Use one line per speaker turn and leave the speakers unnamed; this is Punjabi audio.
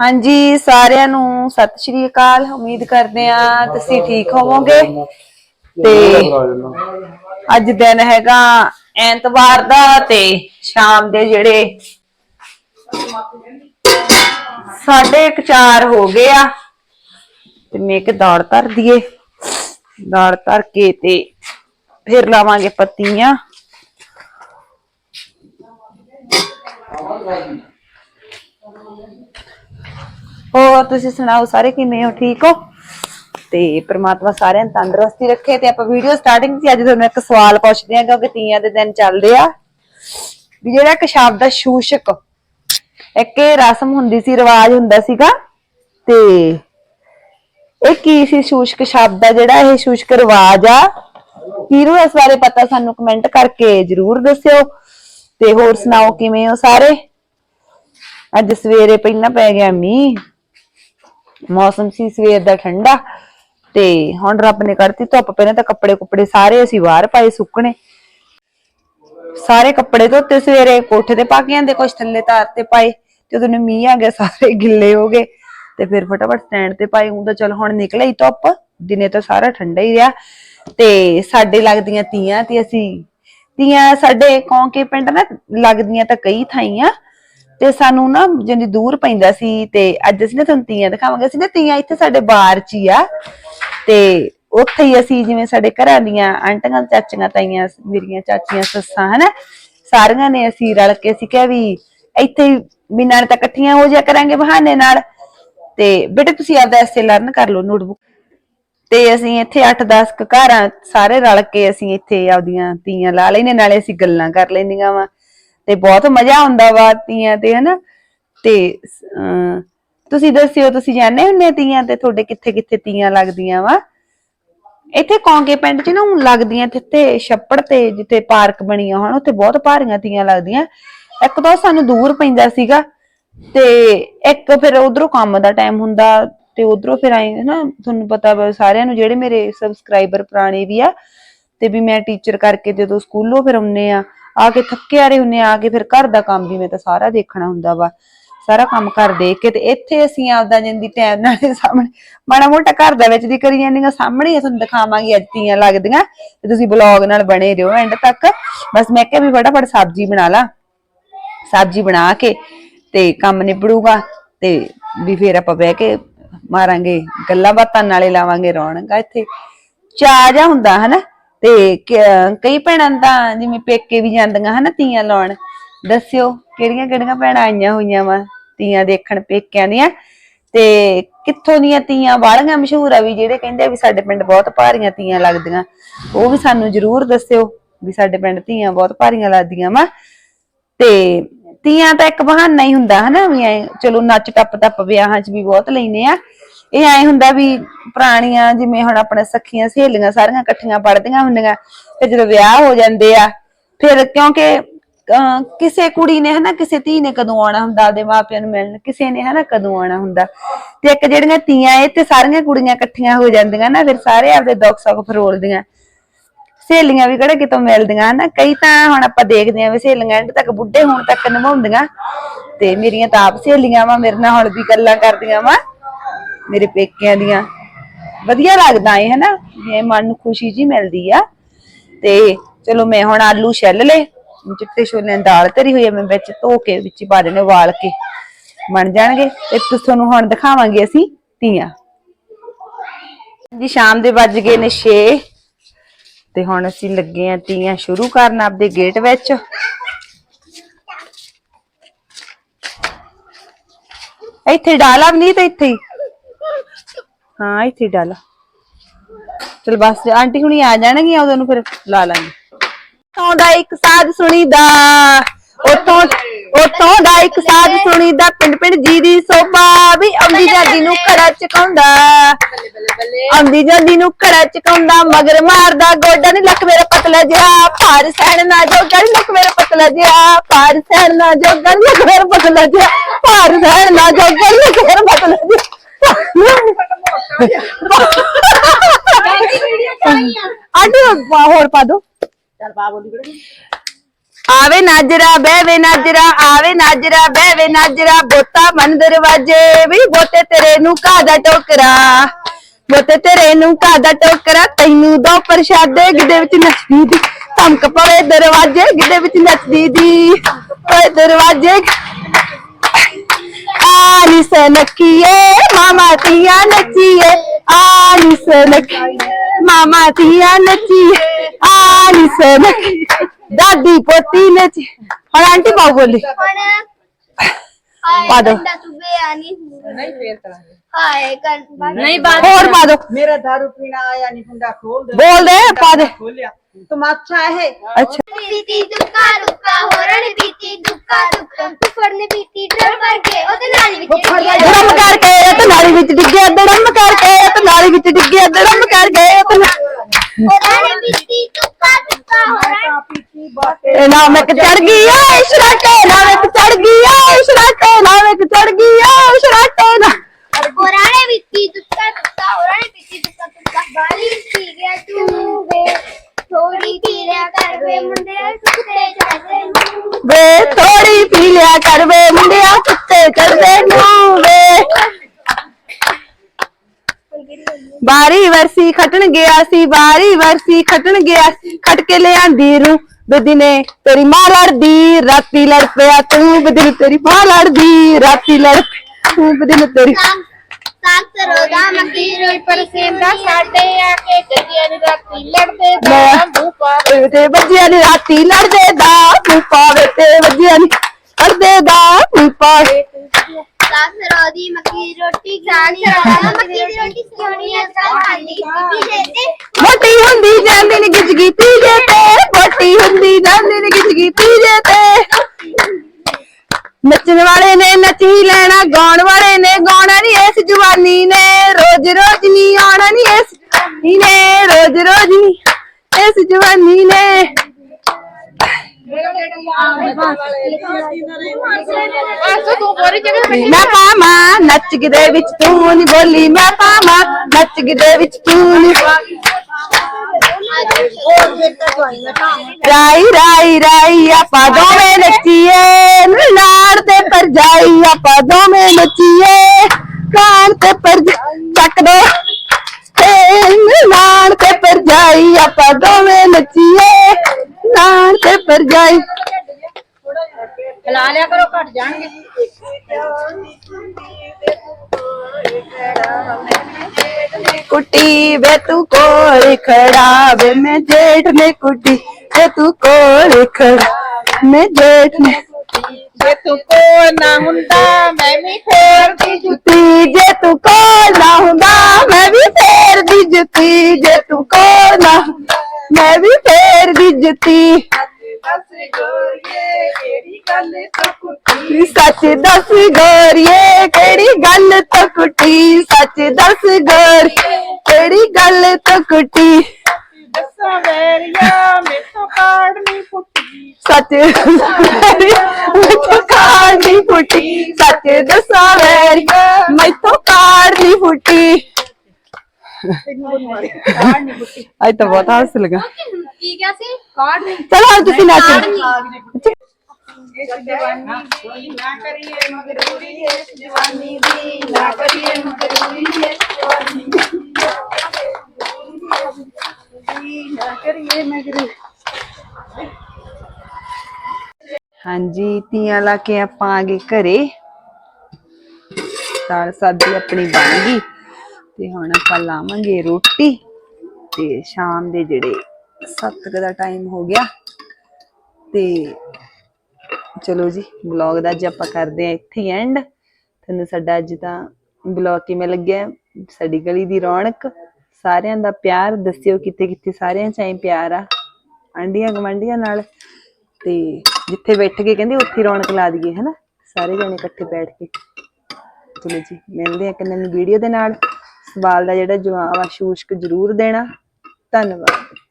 ਹਾਂਜੀ, ਸਾਰਿਆਂ ਨੂੰ ਸਤਿ ਸ਼੍ਰੀ ਅਕਾਲ। ਉਮੀਦ ਕਰਦੇ ਆ ਤੁਸੀਂ ਠੀਕ ਹੋਵੋਗੇ। ਤੇ ਅੱਜ ਦਿਨ ਹੈਗਾ ਐਤਵਾਰ ਦਾ ਤੇ ਸ਼ਾਮ ਦੇ ਜਿਹੜੇ ਸਾਢੇ ਕੁ ਚਾਰ ਹੋ ਗਏ ਆ। ਤੇ ਮੈਂ ਇੱਕ ਦਾਲ ਧਰ ਦਈਏ ਦਾਲ ਧਰ ਕੇ ਤੇ ਫਿਰ ਲਾਵਾਂਗੇ ਪੱਤੀਆਂ। ਹੋਰ ਤੁਸੀਂ ਸੁਣਾਓ, ਸਾਰੇ ਕਿਵੇਂ ਹੋ? ਠੀਕ ਹੋ? ਤੇ ਪ੍ਰਮਾਤਮਾ ਸਾਰਿਆਂ ਨੂੰ ਤੰਦਰੁਸਤੀ ਰੱਖੇ ਤੇ ਆਪਾਂ ਵੀਡੀਓ ਸਟਾਰਟਿੰਗ 'ਚ ਅੱਜ ਤੁਹਾਨੂੰ ਇੱਕ ਸਵਾਲ ਪੁੱਛਦੇ ਹਾਂ, ਕਿਉਂਕਿ ਤੀਆਂ ਦੇ ਦਿਨ ਚੱਲਦੇ ਆ ਵੀ ਜਿਹੜਾ ਇੱਕ ਸ਼ਬਦ ਆ ਸ਼ੂਸ਼ਕ, ਇੱਕ ਇਹ ਰਸਮ ਹੁੰਦੀ ਸੀ, ਰਿਵਾਜ ਹੁੰਦਾ ਸੀਗਾ, ਤੇ ਇਹ ਕੀ ਸੀ ਸ਼ੂਸ਼ਕ ਸ਼ਬਦ ਆ? ਜਿਹੜਾ ਇਹ ਸ਼ੂਸ਼ਕ ਰਿਵਾਜ ਆ? ਕਿਹਨੂੰ ਇਸ ਬਾਰੇ ਪਤਾ ਸਾਨੂੰ ਕਮੈਂਟ ਕਰਕੇ ਜਰੂਰ ਦੱਸਿਓ। ਤੇ ਹੋਰ ਸੁਣਾਓ, ਕਿਵੇਂ ਹੋ ਸਾਰੇ? ਅੱਜ ਸਵੇਰੇ ਪਹਿਲਾਂ ਪੈ ਗਿਆ ਮੀਂਹ। ਮੌਸਮ ਸੀ, ਸਵੇਰ ਦਾ ਠੰਡਾ, ਤੇ ਹੁਣ ਰੱਬ ਨੇ ਕਰਤੀ ਧੁੱਪ, ਪਹਿਲਾਂ ਤਾਂ ਕੱਪੜੇ ਕੁੱਪੜੇ ਸਾਰੇ ਅਸੀਂ ਬਾਹਰ ਪਾਏ ਸੁੱਕਣੇ। ਸਾਰੇ ਕੱਪੜੇ ਧੋਤੇ ਸਵੇਰੇ, ਕੋਠੇ ਤੇ ਪਾ ਕੇ ਆਂਦੇ, ਕੁਛ ਥੱਲੇ ਤਾਰ ਤੇ ਪਾਏ ਜਦੋਂ ਨੇ ਮੀਂਹ ਆ ਗਿਆ, ਸਾਰੇ ਗਿੱਲੇ ਹੋ ਗਏ, ਤੇ ਫਿਰ ਫਟਾਫਟ ਸਟੈਂਡ ਤੇ ਪਾਏ ਉਹ ਤਾਂ ਚਲ ਹੁਣ ਨਿਕਲਿਆ ਹੀ ਧੁੱਪ, ਦਿਨੇ ਤਾਂ ਸਾਰਾ ਠੰਡਾ ਹੀ ਰਿਹਾ, ਤੇ ਸਾਡੇ ਲੱਗਦੀਆਂ ਤੀਆਂ, ਤੇ ਅਸੀਂ, ਤੀਆਂ ਸਾਡੇ ਕੌਂਕੇ ਪਿੰਡ ਨਾ, ਲੱਗਦੀਆਂ ਤਾਂ ਕਈ ਥਾਈਆਂ ਤੇ ਸਾਨੂੰ ਨਾ ਜਿੰਨੀ ਦੂਰ ਪੈਂਦਾ ਸੀ ਤੇ ਅੱਜ ਅਸੀਂ ਨਾ ਤੁਹਾਨੂੰ ਤੀਆਂ ਦਿਖਾਵਾਂਗੇ। ਅਸੀਂ ਨਾ ਤੀਆਂ ਇੱਥੇ ਸਾਡੇ ਬਾਰ ਚ ਹੀ ਆ। ਤੇ ਉੱਥੇ ਹੀ ਅਸੀਂ ਜਿਵੇਂ ਸਾਡੇ ਘਰਾਂ ਦੀਆਂ ਆਂਟੀਆਂ, ਚਾਚੀਆਂ, ਤਾਈਆਂ, ਮੇਰੀਆਂ ਚਾਚੀਆਂ, ਸੱਸਾਂ, ਹਨਾ, ਸਾਰੀਆਂ ਨੇ ਅਸੀਂ ਰਲ ਕੇ ਅਸੀਂ ਕਿਹਾ ਵੀ ਇੱਥੇ ਹੀ ਵੀ ਨਾਲ ਤਾਂ ਇਕੱਠੀਆਂ ਹੋ ਜਾ ਕਰਾਂਗੇ ਬਹਾਨੇ ਨਾਲ। ਤੇ ਬੇਟੇ ਤੁਸੀਂ ਆਪਦਾ ਐਸੇ ਲਰਨ ਕਰ ਲਓ ਨੋਟਬੁੱਕ ਤੇ ਅਸੀਂ ਇੱਥੇ 8-10 ਕੁ ਘਰਾਂ ਸਾਰੇ ਰਲ ਕੇ ਅਸੀਂ ਇੱਥੇ ਆਪਦੀਆਂ ਤੀਆਂ ਲਾ ਲੈਨੇ ਨਾਲੇ ਅਸੀਂ ਗੱਲਾਂ ਕਰ ਲੈਂਦੀਆਂ ਵਾ। ਤੇ ਬਹੁਤ ਮਜ਼ਾ ਆਉਂਦਾ ਵਾ ਤੀਆਂ ਤੇ, ਹਨਾ? ਤੇ ਤੁਸੀਂ ਦੱਸਿਓ, ਤੁਸੀਂ ਜਾਣਦੇ ਹੁੰਦੇ ਤੀਆਂ ਤੇ? ਤੁਹਾਡੇ ਕਿੱਥੇ ਕਿੱਥੇ ਤੀਆਂ ਲੱਗਦੀਆਂ ਵਾ? ਇੱਥੇ ਕੌਂਕੇ ਪਿੰਡ 'ਚ ਨਾ ਊਂ ਲੱਗਦੀਆਂ ਤੇ ਛੱਪੜ ਤੇ ਜਿੱਥੇ ਪਾਰਕ ਬਣੀਆਂ ਹੋਣ, ਉੱਥੇ ਬਹੁਤ ਭਾਰੀਆਂ ਤੀਆਂ ਲੱਗਦੀਆਂ। ਇੱਕ ਤਾਂ ਸਾਨੂੰ ਦੂਰ ਪੈਂਦਾ ਸੀਗਾ ਤੇ ਇੱਕ ਫਿਰ ਉਧਰੋਂ ਕੰਮ ਦਾ ਟਾਈਮ ਹੁੰਦਾ ਤੇ ਉਧਰੋਂ ਫਿਰ ਆਏ ਨਾ ਤੁਹਾਨੂੰ ਪਤਾ ਵਾ ਸਾਰਿਆਂ ਨੂੰ, ਜਿਹੜੇ ਮੇਰੇ ਸਬਸਕ੍ਰਾਈਬਰ ਪੁਰਾਣੇ ਵੀ ਆ ਤੇ ਵੀ ਮੈਂ ਟੀਚਰ ਕਰਕੇ ਜਦੋਂ ਸਕੂਲੋਂ ਫਿਰ ਆਉਨੇ ਆ ਆ ਕੇ ਥੱਕੇ ਆਰੇ ਹੁੰਨੇ ਆ ਆ ਕੇ ਫਿਰ ਘਰ ਦਾ ਕੰਮ ਵੀ ਮੈਂ ਤਾਂ ਸਾਰਾ ਦੇਖਣਾ ਹੁੰਦਾ ਵਾ। ਸਾਰਾ ਕੰਮ ਕਰ ਦੇਖ ਕੇ ਤੇ ਇੱਥੇ ਅਸੀਂ ਆਪਦਾ ਜਿੰਦੀ ਟਾਈਮ ਨਾਲ ਸਾਹਮਣੇ, ਮਾੜਾ ਮੋਟਾ ਘਰ ਦਾ ਵਿੱਚ ਦੀ ਕਰੀ ਜਾਂਦੀਆਂ, ਸਾਹਮਣੇ ਹੀ ਤੁਹਾਨੂੰ ਦਿਖਾਵਾਂਗੀ ਅੱਜ ਤੀਆਂ ਲੱਗਦੀਆਂ ਤੇ ਤੁਸੀਂ ਬਲੌਗ ਨਾਲ ਬਣੇ ਰਹੋ ਐਂਡ ਤੱਕ। ਬਸ ਮੈਂ ਕਿਹਾ ਵੀ ਫਟਾਫਟ ਸਬਜ਼ੀ ਬਣਾ ਲਾ। ਸਬਜ਼ੀ ਬਣਾ ਕੇ ਤੇ ਕੰਮ ਨਿਬੜੂਗਾ ਤੇ ਵੀ ਫੇਰ ਆਪਾਂ ਬਹਿ ਕੇ ਮਾਰਾਂਗੇ, ਗੱਲਾਂ ਬਾਤਾਂ ਨਾਲੇ ਲਾਵਾਂਗੇ ਰੌਣਕਾਂ ਇੱਥੇ। ਚਾਹ ਜਾ ਹੁੰਦਾ, ਹਨਾ? ਤੇ ਕ- ਕਈ ਭੈਣਾਂ ਤਾਂ ਜਿਵੇਂ ਪੇਕੇ ਵੀ ਜਾਂਦੀਆਂ ਹਨਾ ਤੀਆਂ ਲਾਉਣ। ਦੱਸਿਓ, ਕਿਹੜੀਆਂ ਕਿਹੜੀਆਂ ਭੈਣਾਂ ਆਈਆਂ ਹੋਈਆਂ ਵਾ ਤੀਆਂ ਦੇਖਣ ਪੇਕਿਆਂ ਦੀਆਂ? ਤੇ ਕਿੱਥੋਂ ਦੀਆਂ ਤੀਆਂ? ਵਾਲੀਆਂ ਮਸ਼ਹੂਰ ਆ ਵੀ ਜਿਹੜੇ ਕਹਿੰਦੇ ਆ ਵੀ ਸਾਡੇ ਪਿੰਡ ਬਹੁਤ ਭਾਰੀਆਂ ਤੀਆਂ ਲੱਗਦੀਆਂ। ਉਹ ਵੀ ਸਾਨੂੰ ਜਰੂਰ ਦੱਸਿਓ ਵੀ ਸਾਡੇ ਪਿੰਡ ਤੀਆਂ ਬਹੁਤ ਭਾਰੀਆਂ ਲੱਗਦੀਆਂ ਵਾ। ਤੇ ਤੀਆਂ ਤਾਂ ਇੱਕ ਬਹਾਨਾ ਹੀ ਹੁੰਦਾ ਹਨਾ ਵੀ ਐ, ਚਲੋ ਨੱਚ ਟੱਪ ਟੱਪ ਵਿਆਹਾਂ 'ਚ ਵੀ ਬਹੁਤ ਲੈਨੇ ਆ। ਇਹ ਐ ਹੁੰਦਾ ਵੀ ਪੁਰਾਣੀਆਂ ਜਿਵੇਂ ਹੁਣ ਆਪਣੇ ਸਖੀਆਂ ਸਹੇਲੀਆਂ ਸਾਰੀਆਂ ਇਕੱਠੀਆਂ ਪੜਦੀਆਂ ਹੁੰਦੀਆਂ, ਤੇ ਜਦੋਂ ਵਿਆਹ ਹੋ ਜਾਂਦੇ ਆ, ਫਿਰ ਕਿਉਂਕਿ ਕਿਸੇ ਕੁੜੀ ਨੇ ਹਨਾ, ਕਿਸੇ ਧੀ ਨੇ ਕਦੋਂ ਆਉਣਾ ਹੁੰਦਾ, ਆਪਦੇ ਮਾਪਿਆਂ ਨੂੰ ਮਿਲਣ, ਕਿਸੇ ਨੇ ਹਨਾ ਕਦੋਂ ਆਉਣਾ ਹੁੰਦਾ। ਤੇ ਇੱਕ ਜਿਹੜੀਆਂ ਤੀਆਂ ਇਹ ਤੇ ਸਾਰੀਆਂ ਕੁੜੀਆਂ ਇਕੱਠੀਆਂ ਹੋ ਜਾਂਦੀਆਂ ਨਾ, ਫਿਰ ਸਾਰੇ ਆਪਦੇ ਦੁੱਖ ਸੁੱਖ ਫਰੋਲਦੀਆਂ। ਸਹੇਲੀਆਂ ਵੀ ਕਿਹੜੇ ਕਿਤੋਂ ਮਿਲਦੀਆਂ ਹਨਾ, ਕਈ ਤਾਂ ਹੁਣ ਆਪਾਂ ਦੇਖਦੇ ਆਂ ਵੀ ਸਹੇਲੀਆਂ ਐਂਡ ਤੱਕ ਬੁੱਢੇ ਹੋਣ ਤੱਕ ਨਿਭਾਉਂਦੀਆਂ। ਤੇ ਮੇਰੀਆਂ ਤਾਂ ਆਪ ਸਹੇਲੀਆਂ ਵਾ, ਮੇਰੇ ਨਾਲ ਹੁਣ ਵੀ ਗੱਲਾਂ ਕਰਦੀਆਂ ਵਾ। ਮੇਰੇ ਪੇਕਿਆਂ ਦੀਆਂ। ਵਧੀਆ ਲੱਗਦਾ ਏ, ਹਨਾ? ਇਹ ਮਨ ਨੂੰ ਖੁਸ਼ੀ ਜੀ ਮਿਲਦੀ ਆ। ਤੇ ਚਲੋ ਮੈਂ ਹੁਣ ਆਲੂ ਛਿੱਲ ਲਏ, ਚਿੱਟੇ ਛੋਲਿਆਂ ਦੀ ਦਾਲ ਧਰੀ ਹੋਈ ਆ, ਮੈਂ ਵਿੱਚ ਧੋ ਕੇ ਵਿੱਚ ਪਾ ਦੇਣੇ ਉਬਾਲ ਕੇ। ਬਣ ਜਾਣਗੇ। ਤੇ ਤੁਹਾਨੂੰ ਹੁਣ ਦਿਖਾਵਾਂਗੇ ਅਸੀਂ ਤੀਆਂ। ਜੀ, ਸ਼ਾਮ ਦੇ ਵੱਜ ਗਏ ਨੇ 6 ਤੇ ਹੁਣ ਅਸੀਂ ਲੱਗੇ ਆ ਤੀਆਂ ਸ਼ੁਰੂ ਕਰਨ ਆਪਦੇ ਗੇਟ ਵਿੱਚ। ਇੱਥੇ ਡਾਲਾ ਵੀ ਨਹੀਂ ਤੇ ਇੱਥੇ ਹੀ। ਹਾਂ, ਇੱਥੇ ਹੀ ਡਾਲਾ। ਚਲ ਬਸ ਆਂਟੀ ਹੁਣੀ ਆ ਜਾਣਗੀਆਂ ਉਦੋਂ ਨੂੰ ਫਿਰ ਲਾ ਲਾਂਗੇ। ਉਤੋਂ ਦਾ ਇੱਕ ਸਾਧ ਸੁਣੀਦਾ, ਉਤੋਂ ਉਤੋਂ ਦਾ ਇੱਕ ਸਾਧ ਸੁਣੀਦਾ, ਪਿੰਡ ਪਿੰਡ ਜੀ ਦੀ ਸੋਭਾ ਵੀ ਆਉਂਦੀ ਜਾਂਦੀ ਨੂੰ ਖੜਾ ਚਕਾਉਂਦਾ। ਆਉਂਦੀ ਜਾਂਦੀ ਨੂੰ ਖੜਾ ਚਕਾਉਂਦਾ, ਮਗਰ ਮਾਰਦਾ ਗੋਡਾ ਨੀ ਲੱਕ ਮੇਰਾ ਪਤਲਾ ਜਿਹਾ, ਭਾਰ ਸਹਿਣ ਨਾ ਜੋਗਾ ਨੀ ਲੱਕ ਮੇਰਾ ਪਤਲਾ ਜਿਹਾ, ਭਾਰ ਸਹਿਣ ਨਾ ਜੋਗਾ ਨੀ ਲੱਕ ਮੇਰਾ ਪਤਲਾ ਜਿਹਾ, ਭਾਰ ਸਹਿਣ ਨਾ ਜੋਗਾ ਨੀ ਲੱਕ ਮੇਰਾ ਪਤਲਾ ਜਿਹਾ। ਆਂਟੀ ਹੋਰ ਪਾ ਦੋ।
ਚੱਲ ਪਾ ਬੋਲੀ ਬੜੇ
ਆਵੇ ਨਾਜਰਾ ਬਹਿਵੇ ਨਾਜਰਾ ਆਵੇ ਨਾਜਰਾ ਬਹਿਵੇ ਨਾਜਰਾ ਬੋਤਾ ਬਨ ਦਰਵਾਜੇ ਵੀ ਬੋਤੇ ਤੇਰੇ ਨੂੰ ਕਾਦਾ ਟੋਕਰਾ? ਬੋਤੇ ਤੇਰੇ ਨੂੰ ਕਾਦਾ ਟੋਕਰਾ? ਤੈਨੂੰ ਦੋ ਪ੍ਰਸ਼ਾਦੇ ਗਿੱਦੇ ਵਿੱਚ ਨੱਚਦੀ ਦੀ। ਧਮਕ ਪਵੇ ਦਰਵਾਜੇ ਗਿੱਦੇ ਵਿੱਚ ਨੱਚਦੀ ਦੀ। ਓਏ ਦਰਵਾਜੇ ਆਲੀ ਸਨਕੀਏ ਮਾਮਾ ਤੀਆ ਨੱਚੀਏ ਆਲੀ ਸਨਕੀਏ ਮਾਮਾ ਤੀਆ ਨੱਚੀਏ ਆਲੀ ਸਨਕੀ ਦਾਦੀ ਪੋਤੀ ਨੱਚੀ ਹੁਣ ਆਂਟੀ ਬਾਬੂ ਬੋਲੀ ਪਾ ਦਿਓ।
ਨਹੀਂ ਫੇਰ ਕਰਾਂਗੇ
ਹਾਏ ਕਰ
ਨਹੀਂ ਬਾਤ
ਹੋਰ ਪਾ ਦੋ
ਮੇਰਾ दारू ਪੀਣਾ ਆਇਆ ਨਹੀਂ ਕੁੰਡਾ ਖੋਲ ਦੇ
ਬੋਲ ਦੇ ਪਾ ਦੇ
ਖੋਲਿਆ ਤਮਾਚਾ ਇਹ
ਅੱਛਾ
ਪੀਤੀ ਦੁੱਕਾ ਦੁੱਕਾ ਹੋਰਨ ਪੀਤੀ ਦੁੱਕਾ ਦੁੱਕਾ ਫੁੱਫੜ ਨੇ ਪੀਤੀ ਡਰ ਵਰ ਕੇ ਉਹਦੇ ਨਾਲ ਵਿੱਚ
ਦੜਮ ਕਰਕੇ ਇਹ ਤੇ ਨਾਲੀ ਵਿੱਚ ਡਿੱਗਿਆ ਦੜਮ ਕਰਕੇ ਇਹ ਤੇ ਨਾਲੀ ਵਿੱਚ ਡਿੱਗਿਆ ਦੜਮ ਕਰਕੇ ਇਹ ਤੇ ਨਾ-
ਉਹਨਾਂ ਨੇ ਪੀਤੀ ਦੁੱਕਾ ਦੁੱਕਾ ਹੋਰਨ
ਪੀਤੀ ਬਾਟੇ
ਇਹ ਨਾਮ ਇੱਕ ਚੜ ਗਈ ਏ ਸ਼ਰਾਟੇ ਨਾਮ ਇੱਕ ਚੜ ਗਈ ਏ ਸ਼ਰਾਟੇ ਨਾਮ ਇੱਕ ਚੜ ਗਈ ਏ ਸ਼ਰਾਟੇ ਨਾ
ਉਹਨਾਂ ਨੇ ਪੀਤੀ ਦੁੱਕਾ ਦੁੱਕਾ ਉਹਨਾਂ ਨੇ ਪੀਤੀ ਦੁੱਕਾ ਦੁੱਕਾ ਬਾਲੀ ਪੀ ਗਿਆ ਤੂੰ ਵੇ ਥੋੜੀ ਪੀ ਲਿਆ ਕਰ ਵੇ ਮੁੰਡੇ ਕੁੱਤੇ ਚੜਦੇ ਨੂੰ
ਵੇ ਥੋੜੀ ਪੀ ਲਿਆ ਕਰ ਵੇ ਮੁੰਡਿਆ ਕੁੱਤੇ ਚੜਦੇ ਨੂੰ ਵੇ ਬਾਰੀ ਵਰਸੀ ਖਟਣ ਗਿਆ ਸੀ ਬਾਰੀ ਵਰਸੀ ਖਟਣ ਗਿਆ ਸੀ, ਖਟ ਕੇ ਲਿਆਂਦੀ ਰੂ ਬਦੀ ਨੇ ਤੇਰੀ ਮਾਂ ਲੜਦੀ ਰਾਤੀ ਲੜ ਪਿਆ ਤੂੰ ਬਦੀ ਨੇ ਤੇਰੀ ਮਾਂ ਲੜਦੀ ਰਾਤੀ ਲੜ ਪਿਆ ਤੂੰ ਬਦੀ ਨੇ ਤੇਰੀ
ਸਾਗ ਸਰੋਦਾ ਮੱਕੀ ਰੋਟੀ
ਪਰ ਸੇਂਦਾ ਸਾਡੇ ਆ ਕੇ ਗੱਡੀਆਂ ਦੀ ਰਾਤੀ ਲੜਦੇ ਦਾ ਭੂਪਾ
ਤੇ ਬੱਜਿਆ ਨੇ ਰਾਤੀ ਲੜਦੇ ਦਾ ਤੂੰ ਪਾਵੇ ਤੇ ਬੱਜਿਆ ਨੇ ਲੜਦੇ ਦਾ ਤੂੰ ਪਾਵੇ।
ਮੱਕੀ ਦੀ ਰੋਟੀ ਮੱਕੀ ਦੀ ਰੋਟੀ ਤੇ
ਮੋਟੀ ਹੁੰਦੀ ਜਾਂਦੀ ਨੀ ਤੇ ਮੋਟੀ ਹੁੰਦੀ ਜਾਂਦੀ ਨੀ ਤੇ। ਨੱਚਣ ਵਾਲੇ ਨੇ ਨੱਚ ਹੀ ਲੈਣਾ ਗਾਉਣ ਵਾਲੇ ਨੇ ਗਾਉਣਾ ਨਹੀਂ ਇਸ ਜਵਾਨੀ ਨੇ ਰੋਜ਼ ਰੋਜ਼ ਨਹੀਂ ਆਉਣਾ ਨਹੀਂ ਇਸ ਜਵਾਨੀ ਨੇ ਰੋਜ਼ ਰੋਜ਼ ਨਹੀਂ ਇਸ ਜਵਾਨੀ ਨੇ
ਆਸੋ ਤੂੰ ਬੋਰੀ ਜਗ੍ਹਾ ਤੇ
ਮੈਂ ਪਾਵਾਂ, ਨੱਚ ਗਿਦੇ ਵਿੱਚ ਤੂੰ ਨੀ ਬੋਲੀ, ਮੈਂ ਪਾਵਾਂ, ਨੱਚ ਗਿਦੇ ਵਿੱਚ ਤੂੰ ਨੀ ਰਾਈ ਰਾਈ ਰਾਈ, ਆਪਾਂ ਦੋਵੇਂ ਨੱਚੀਏ ਲਾੜ ਤੇ ਪਰਜਾਈ ਆਪਾਂ ਦੋਵੇਂ ਨੱਚੀਏ। ਕਾਨ ਤੇ ਪਰ ਚੱਕ ਦੋ। ਲਾੜ ਤੇ ਪਰਜਾਈ ਆਪਾਂ ਦੋਵੇਂ ਨੱਚੀਏ। ਲਾੜ ਤੇ ਪਰਜਾਈ
ਹਿਲਾ ਲਿਆ ਕਰੋ, ਘਟ ਜਾਣਗੇ।
ਕੁੱਟੀ ਵੇ ਤੂੰ ਕੋਲ ਖੜਾ ਵੇ ਮੈਂ ਜੇਠ ਨੇ ਕੁੱਟੀ ਵੇ ਤੂੰ ਕੋਲ ਖੜਾ ਮੈਂ ਜੇਠ ਨੇ
ਜੇ ਤੂੰ ਕੋ ਨਾ ਹੁੰਦਾ ਮੈਂ ਵੀ ਫੇਰਦੀ
ਜੁੱਤੀ। ਜੇ ਤੂੰ ਕੋਲ ਨਾ ਹੁੰਦਾ ਮੈਂ ਵੀ ਫੇਰਦੀ ਜੁੱਤੀ। ਜੇ ਤੂੰ ਕੋਲ ਨਾ ਮੈਂ ਵੀ ਫੇਰਦੀ ਜੁੱਤੀ। ਦੱਸ ਗੋਰੀਏ ਕਿਹੜੀ ਗੱਲ ਤੋਂ ਕੁੱਟੀ ਸੱਚ ਦੱਸ ਗੋਰੀਏ ਕਿਹੜੀ ਗੱਲ ਤੋਂ ਕੁੱਟੀ
ਦੱਸਾਂ ਵੈਰੀਆ ਮੇਥੋਂ ਕਾੜ ਨਹੀਂ ਫੁੱਟੀ
ਸੱਚ ਮੈਥੋਂ ਕਾਰ ਨਹੀਂ ਫੁੱਟੀ ਸੱਚ ਦੱਸਾਂ ਵੈਰੀ ਮੈਥੋਂ ਕਾਰ ਨਹੀਂ ਫੁੱਟੀ ਅੱਜ ਤਾਂ ਬਹੁਤ ਹੱਸ ਲਗਾ
ਕੀ ਗਿਆ ਸੀ ਕਾਰਡ ਨਹੀਂ
ਚਲੋ ਹੁਣ ਤੁਸੀਂ ਨੱਚੋ
ਨਾ ਕਰੀਏ ਮਗਰੂਰੀ ਇਸ ਜਵਾਨੀ ਦੀ ਨਾ ਕਰੀਏ ਮਗਰੂਰੀ ਇਸ ਜਵਾਨੀ ਦੀ ਨਾ ਕਰੀਏ ਮਗਰੂਰੀ
ਹਾਂਜੀ, ਤੀਆਂ ਲਾ ਕੇ ਆਪਾਂ ਆ ਗਏ ਘਰੇ। ਦਾਲ ਸਬਜ਼ੀ ਆਪਣੀ ਬਣ ਗਈ ਤੇ ਹੁਣ ਆਪਾਂ ਲਾਵਾਂਗੇ ਰੋਟੀ ਤੇ ਸ਼ਾਮ ਦੇ ਜਿਹੜੇ 7 ਦਾ ਟਾਈਮ ਹੋ ਗਿਆ ਤੇ ਚਲੋ ਜੀ ਵਲੌਗ ਦਾ ਅੱਜ ਆਪਾਂ ਕਰਦੇ ਆ ਇੱਥੇ ਐਂਡ ਤੁਹਾਨੂੰ ਸਾਡਾ ਅੱਜ ਤਾਂ ਵਲੌਗ ਕਿਵੇਂ ਲੱਗਿਆ? ਸਾਡੀ ਗਲੀ ਦੀ ਰੌਣਕ, ਸਾਰਿਆਂ ਦਾ ਪਿਆਰ ਦੱਸਿਓ ਕਿਤੇ ਕਿਤੇ ਸਾਰਿਆਂ ਚ ਐ ਪਿਆਰ ਆ। ਆਂਡੀਆਂ ਗਵਾਂਡੀਆਂ ਨਾਲ ਤੇ ਜਿੱਥੇ ਬੈਠ ਕੇ ਕਹਿੰਦੇ ਉੱਥੇ ਰੌਣਕ ਲਾ ਦਈਏ, ਹਨਾ? ਸਾਰੇ ਜਣੇ ਇਕੱਠੇ ਬੈਠ ਕੇ। ਚਲੋ ਜੀ, ਮਿਲਦੇ ਆ ਇੱਕ ਵੀਡੀਓ ਦੇ ਨਾਲ। ਸਵਾਲ ਦਾ ਜਿਹੜਾ ਜਵਾਬ ਆ, ਸ਼ੂਸ਼ਕ ਜ਼ਰੂਰ ਦੇਣਾ। ਧੰਨਵਾਦ।